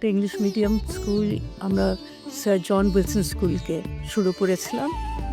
একটা English medium school আমরা sir John Wilson স্কুলকে শুরু করেছিলাম।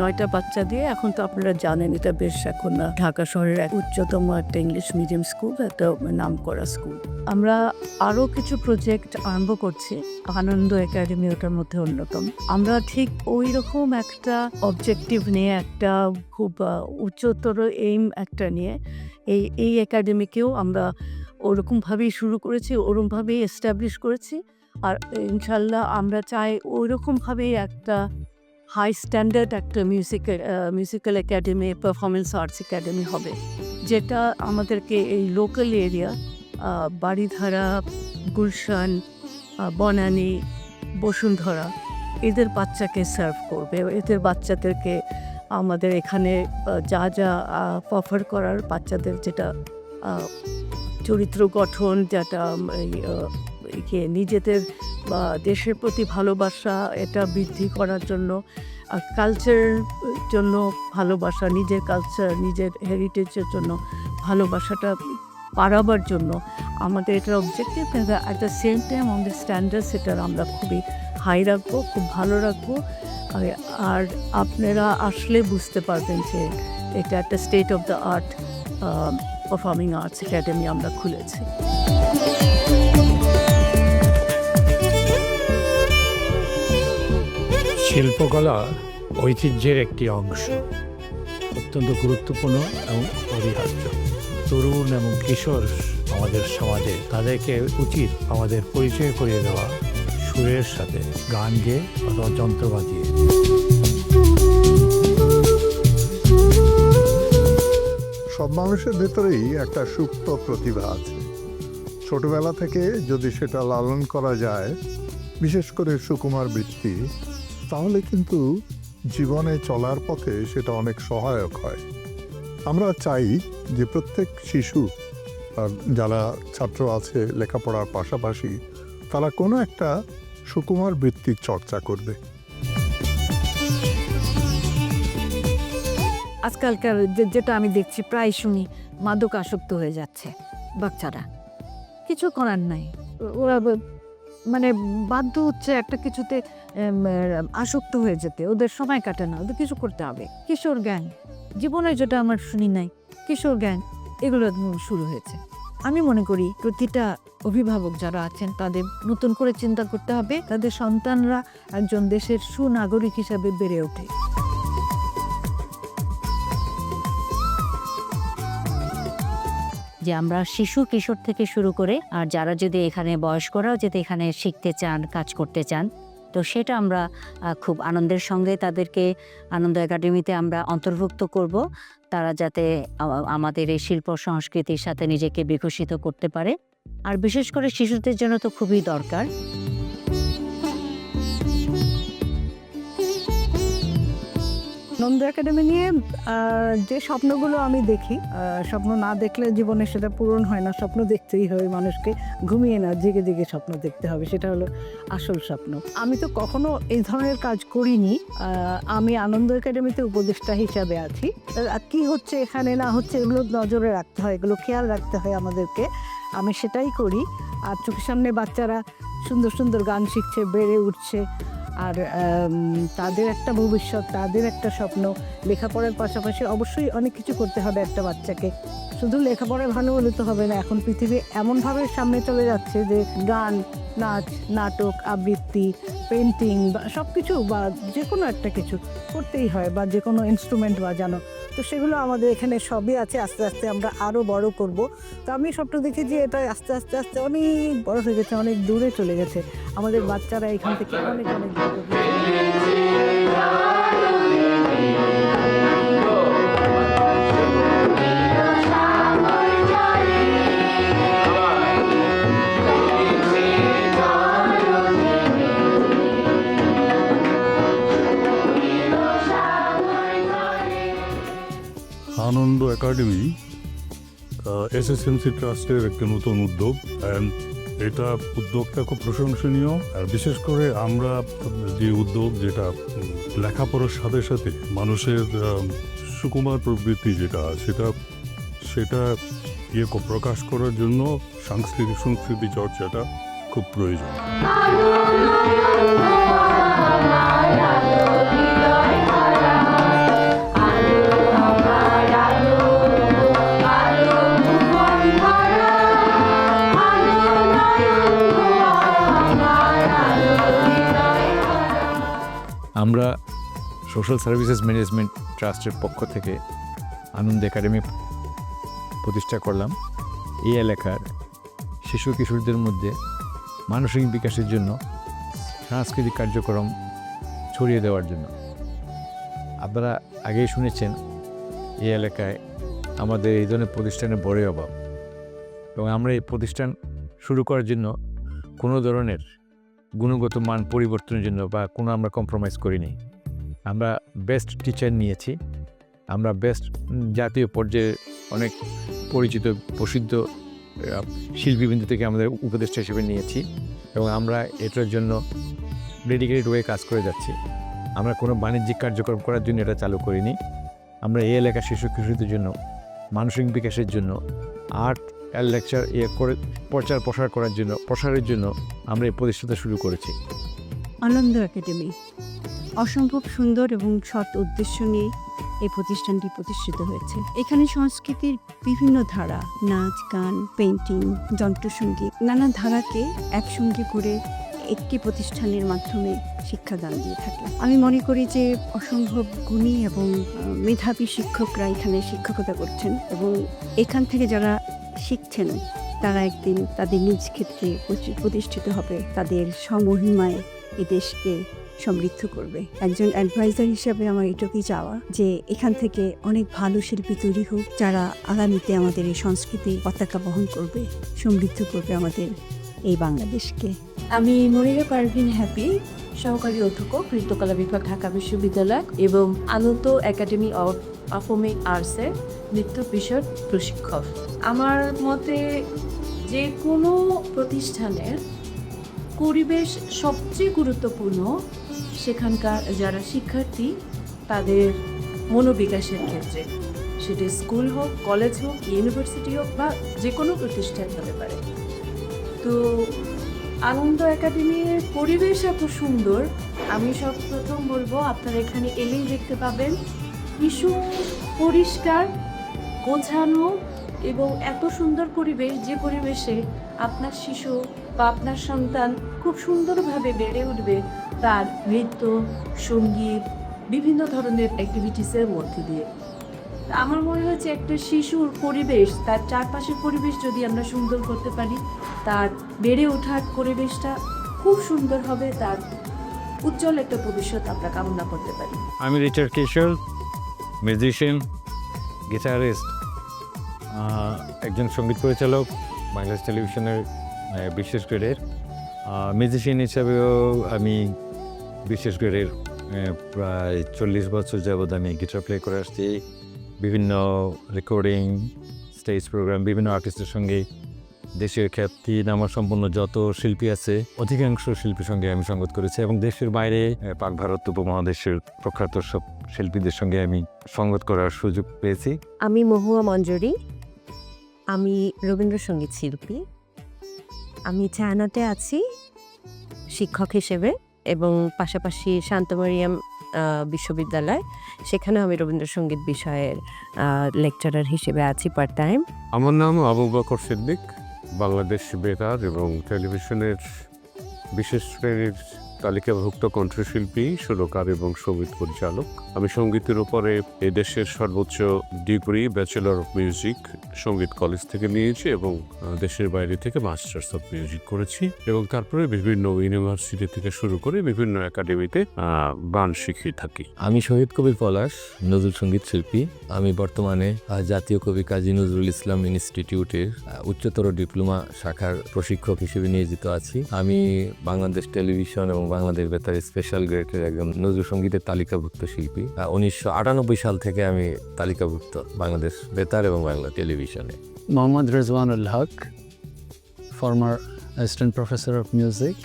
নয়টা বাচ্চা দিয়ে এখন তো আপনারা জানেন এটা বেশ এখন ঢাকা শহরের এক উচ্চতম একটা ইংলিশ মিডিয়াম স্কুল একটা নাম করা স্কুল আমরা আরও কিছু প্রজেক্ট আরম্ভ করছি, আনন্দ একাডেমি ওটার মধ্যে অন্যতম। আমরা ঠিক ওই রকম একটা অবজেক্টিভ নিয়ে, একটা খুব উচ্চতর এইম একটা নিয়ে এই এই একাডেমিকেও আমরা ওরকমভাবেই শুরু করেছি ওরকমভাবেই এস্টাবলিশ করেছি। আর ইনশাল্লাহ আমরা চাই ওইরকমভাবেই একটা হাই স্ট্যান্ডার্ড একটা musical musical academy performance arts academy হবে, যেটা আমাদেরকে এই লোকাল এরিয়া বাড়িধারা গুলশান বনানী, বসুন্ধরা, এদের বাচ্চাকে সার্ভ করবে। এদের বাচ্চাদেরকে আমাদের এখানে যা যা অফার করার বাচ্চাদের যেটা চরিত্র গঠন, যেটা ইয়ে নিজেদের, বা দেশের প্রতি ভালোবাসা, এটা বৃদ্ধি করার জন্য, আর কালচার জন্য ভালোবাসা, নিজের কালচার নিজের হেরিটেজের জন্য ভালোবাসাটা বাড়াবার জন্য আমাদের এটা objective at the same time আমাদের স্ট্যান্ডার্ড সেটার আমরা খুবই হাই রাখব, খুব ভালো রাখব। আর আপনারা আসলে বুঝতে পারবেন যে এটা একটা state of the art performing arts academy আমরা খুলেছি। শিল্পকলা ঐতিহ্যের একটি অংশ, অত্যন্ত গুরুত্বপূর্ণ এবং অপরিহার্য। তরুণ এবং কিশোর আমাদের সমাজে, তাদেরকে উচিত আমাদের পরিচয় করিয়ে দেওয়া, সুরের সাথে গান গেয়ে অথবা যন্ত্র বাজিয়ে। সব মানুষের ভেতরেই একটা সুপ্ত প্রতিভা আছে। ছোটবেলা থেকে যদি সেটা লালন করা যায়, বিশেষ করে সুকুমার বৃত্তি, তাহলে কিন্তু জীবনে চলার পথে সেটা অনেক সহায়ক হয়। আমরা চাই যে প্রত্যেক শিশু যারা ছাত্র আছে লেখাপড়ার পাশাপাশি, তারা কোনো একটা সুকুমার বৃত্তির চর্চা করবে। আজকালকার যেটা আমি দেখছি, প্রায় শুনি, মাদক আসক্ত হয়ে যাচ্ছে বাচ্চারা। কিছু করার নাই। ওরা মানে বাধ্য হচ্ছে একটা কিছুতে আসক্ত হয়ে যেতে। ওদের সময় কাটে না, ওদের কিছু করতে হবে। কিশোর গ্যাং, জীবনে যেটা আমার শুনি নাই, কিশোর গ্যাং, এগুলো শুরু হয়েছে। আমি মনে করি প্রতিটা অভিভাবক যারা আছেন, তাদের নতুন করে চিন্তা করতে হবে। তাদের সন্তানরা একজন দেশের সুনাগরিক হিসাবে বেড়ে ওঠে। যে আমরা শিশু কিশোর থেকে শুরু করে আর যারা যদি এখানে বয়স্করাও যদি এখানে শিখতে চান, কাজ করতে চান, তো সেটা আমরা খুব আনন্দের সঙ্গে তাদেরকে আনন্দ একাডেমিতে আমরা অন্তর্ভুক্ত করব। তারা যাতে আমাদের এই শিল্প সংস্কৃতির সাথে নিজেকে বিকশিত করতে পারে। আর বিশেষ করে শিশুদের জন্য তো খুবই দরকার। নন্দ একাডেমি নিয়ে যে স্বপ্নগুলো আমি দেখি স্বপ্ন না দেখলে জীবনে সেটা পূরণ হয় না, স্বপ্ন দেখতেই হবে মানুষকে, ঘুমিয়ে না, জেগে জেগে স্বপ্ন দেখতে হবে, সেটা হলো আসল স্বপ্ন। আমি তো কখনো এই ধরনের কাজ করিনি আমি আনন্দ একাডেমিতে উপদেষ্টা হিসাবে আছি। কি হচ্ছে এখানে, না হচ্ছে, এগুলো নজরে রাখতে হয়, এগুলো খেয়াল রাখতে হয় আমাদেরকে। আমি সেটাই করি, আর চোখের সামনে বাচ্চারা সুন্দর সুন্দর গান শিখছে, বেড়ে উঠছে আর তাদের একটা ভবিষ্যৎ, তাদের একটা স্বপ্ন, লেখাপড়ার পাশাপাশি অবশ্যই অনেক কিছু করতে হবে একটা বাচ্চাকে। শুধু লেখাপড়ায় ভালো হলে তো হবে না, এখন পৃথিবী এমনভাবে সামনে চলে যাচ্ছে যে গান, নাচ, নাটক, আবৃত্তি পেন্টিং বা সব কিছু বা যে কোনো একটা কিছু করতেই হয় বা যে কোনো ইনস্ট্রুমেন্ট বাজানো। তো সেগুলো আমাদের এখানে সবই আছে, আস্তে আস্তে আমরা আরও বড় করব। তো আমি স্বপ্ন দেখি যে এটা আস্তে আস্তে আস্তে অনেক বড় হয়ে গেছে, অনেক দূরে চলে গেছে। আমাদের বাচ্চারা এখান থেকে অনেক অনেক দূরে একাডেমি এসএসএমসি ট্রাস্টের একটি নতুন উদ্যোগ অ্যান্ড এটা উদ্যোগটা খুব প্রশংসনীয়। আর বিশেষ করে আমরা যে উদ্যোগ, যেটা লেখাপড়ার সাথে সাথে মানুষের সুকুমার প্রবৃত্তি যেটা, সেটা সেটা ইয়ে প্রকাশ করার জন্য সাংস্কৃতিক সংস্কৃতি চর্চাটা খুব প্রয়োজন। আমরা সোশ্যাল সার্ভিসেস ম্যানেজমেন্ট ট্রাস্টের পক্ষ থেকে আনন্দ একাডেমি প্রতিষ্ঠা করলাম। এই এলাকার শিশু কিশোরদের মধ্যে মানসিক বিকাশের জন্য সাংস্কৃতিক কার্যক্রম ছড়িয়ে দেওয়ার জন্য। আপনারা আগেই শুনেছেন, এই এলাকায় আমাদের এই ধরনের প্রতিষ্ঠানের বড়ই অভাব। এবং আমরা এই প্রতিষ্ঠান শুরু করার জন্য কোনো ধরনের গুণগত মান পরিবর্তনের জন্য বা কোনো আমরা কম্প্রোমাইজ করিনি। আমরা বেস্ট টিচার নিয়েছি। আমরা বেস্ট জাতীয় পর্যায়ে অনেক পরিচিত, প্রসিদ্ধ শিল্পীবৃন্দ থেকে আমাদের উপদেষ্টা হিসেবে নিয়েছি এবং আমরা এটার জন্য ডেডিকেটেড ওয়ে কাজ করে যাচ্ছি। আমরা কোনো বাণিজ্যিক কার্যক্রম করার জন্য এটা চালু করিনি। আমরা এই এলাকার শিশু কিশোরদের জন্য, মানসিক বিকাশের জন্য আর্ট লেকচার ইয়ে করে, প্রচার প্রসার করার জন্য, প্রসারের জন্য আমরা এই প্রতিষ্ঠাতা শুরু করেছি। আনন্দ একাডেমি, অসম্ভব সুন্দর এবং সৎ উদ্দেশ্য নিয়ে এই প্রতিষ্ঠানটি প্রতিষ্ঠিত হয়েছে। এখানে সংস্কৃতির বিভিন্ন ধারা, নাচ, গান পেন্টিং যন্ত্রসঙ্গীত নানা ধারাকে একসঙ্গে করে একটি প্রতিষ্ঠানের মাধ্যমে শিক্ষাদান দিয়ে থাকে। আমি মনে করি যে অসম্ভব গুণী এবং মেধাবী শিক্ষকরা এখানে শিক্ষকতা করছেন এবং এখান থেকে যারা শিখছেন, তারা একদিন তাদের নিজ ক্ষেত্রে প্রতিষ্ঠিত হবে। তাদের সমহিমায় এ দেশকে সমৃদ্ধ করবে। একজন অ্যাডভাইজার হিসাবে আমার এটুকুই চাওয়া যে এখান থেকে অনেক ভালো শিল্পী তৈরি হোক, যারা আগামীতে আমাদের এই সংস্কৃতি পতাকা বহন করবে, সমৃদ্ধ করবে আমাদের এই বাংলাদেশকে। আমি মনিরা পারভিন হ্যাপি, সহকারী অধ্যক্ষ, কৃতকলা বিভাগ, ঢাকা বিশ্ববিদ্যালয় এবং আনন্দ একাডেমি অফ পারফর্মিং আর্টসের নৃত্য বিষয়ক প্রশিক্ষক। আমার মতে যে কোনো প্রতিষ্ঠানের পরিবেশ সবচেয়ে গুরুত্বপূর্ণ সেখানকার যারা শিক্ষার্থী, তাদের মনোবিকাশের ক্ষেত্রে। সেটা স্কুল হোক, কলেজ হোক, ইউনিভার্সিটি হোক বা যে কোনো প্রতিষ্ঠান হতে পারে। তো আনন্দ একাডেমির পরিবেশ এত সুন্দর। আমি সব প্রথম বলব, আপনারা এখানে এলেই দেখতে পাবেন ভীষণ পরিষ্কার, গোছানো এবং এত সুন্দর পরিবেশ, যে পরিবেশে আপনার শিশু বা আপনার সন্তান খুব সুন্দরভাবে বেড়ে উঠবে তার নৃত্য, সংগীত, বিভিন্ন ধরনের অ্যাক্টিভিটিসের মধ্যে দিয়ে। আমার মনে হচ্ছে একটা শিশুর পরিবেশ, তার চারপাশের পরিবেশ যদি আমরা সুন্দর করতে পারি, তার বেড়ে ওঠার পরিবেশটা খুব সুন্দর হবে, তার উজ্জ্বল একটা ভবিষ্যৎ আমরা কামনা করতে পারি। আমি রিচার্ড কিশোর, মিউজিশিয়ান, গিটারিস্ট একজন সংগীত পরিচালক, বাংলাদেশ টেলিভিশনের বিশেষ গ্রেডের। মিউজিশিয়ান হিসাবেও আমি বিশেষ গ্রেডের প্রায় চল্লিশ বছর যাবৎ আমি গিটার প্লে করে আসছি। বিভিন্ন রেকর্ডিং স্টেজ প্রোগ্রাম বিভিন্ন আর্টিস্টের সঙ্গে দেশের খ্যাতি নামা সম্পন্ন যত শিল্পী আছে, অধিকাংশ শিল্পীর সঙ্গে আমি সঙ্গত করেছি এবং দেশের বাইরে পাক ভারত উপমহাদেশের প্রখ্যাত সব শিল্পীদের সঙ্গে আমি সঙ্গত করার সুযোগ পেয়েছি। আমি মহুয়া মঞ্জুরি, আমি রবীন্দ্রসঙ্গীত শিল্পী। আমি চায়নাতে আছি, শিক্ষক হিসেবে এবং পাশাপাশি শান্তমারিয়াম বিশ্ববিদ্যালয়। সেখানে আমি রবীন্দ্রসঙ্গীত বিষয়ের লেকচারার হিসেবে আছি পার্ট টাইম আমার নাম আবু বকর সিদ্দিক, বাংলাদেশ বেতার এবং টেলিভিশনের বিশেষ শ্রেণির তালিকাভুক্ত কণ্ঠশিল্পী, সুরকার এবং সংগীত পরিচালক। আমি সঙ্গীতের উপরে এই দেশের সর্বোচ্চ ডিগ্রি ব্যাচেলর অফ মিউজিক সংগীত কলেজ থেকে নিয়েছি এবং দেশের বাইরে থেকে মাস্টার্স অফ মিউজিক করেছি এবং তারপরে বিভিন্ন ইউনিভার্সিটি থেকে শুরু করে বিভিন্ন একাডেমিতে গান শিখিয়ে থাকি। আমি শহীদ কবি পলাশ, নজরুল সংগীত শিল্পী। আমি বর্তমানে জাতীয় কবি কাজী নজরুল ইসলাম ইনস্টিটিউটের উচ্চতর ডিপ্লোমা শাখার প্রশিক্ষক হিসেবে নিয়োজিত আছি। আমি বাংলাদেশ টেলিভিশন এবং বাংলাদেশ বেতার স্পেশাল গ্রেডের একজন নজরুল সঙ্গীতের তালিকাভুক্ত শিল্পী। উনিশশো আটানব্বই সাল থেকে আমি তালিকাভুক্ত বাংলাদেশ বেতার এবং বাংলা টেলিভিশনে। Mohammad Rezwanul Haque former assistant professor of music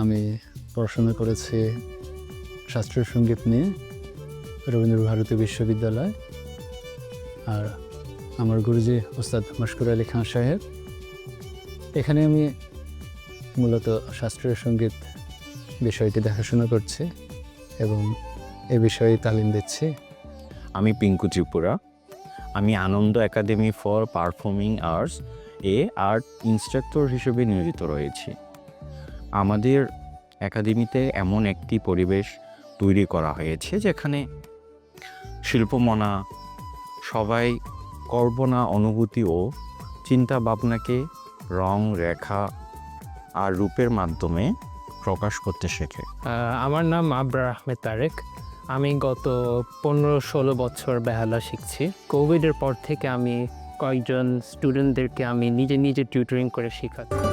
আমি পড়াশোনা করেছি শাস্ত্রীয় সংগীত নিয়ে রবীন্দ্র ভারতী বিশ্ববিদ্যালয়। আর আমার গুরুজি ওস্তাদ মশকুর আলী খান সাহেব। এখানে আমি মূলত শাস্ত্রীয় সংগীত বিষয়টি দেখাশোনা করছে এবং এ বিষয়ে তালিম দিচ্ছে। আমি পিঙ্কু ত্রিপুরা। আমি Ananda academy for performing arts A art instructor হিসেবে নিয়োজিত রয়েছি। আমাদের একাডেমিতে এমন একটি পরিবেশ তৈরি করা হয়েছে যেখানে শিল্পমনা, সবাই কল্পনা, অনুভূতি ও চিন্তা ভাবনাকে রং, রেখা আর রূপের মাধ্যমে প্রকাশ করতে শেখে। আমার নাম আবরার আহমেদ তারেক। আমি গত পনেরো ষোলো বছর বেহালা শিখছি। কোভিডের পর থেকে আমি কয়েকজন স্টুডেন্টদেরকে আমি নিজে নিজে টিউটরিং করে শেখাচ্ছি।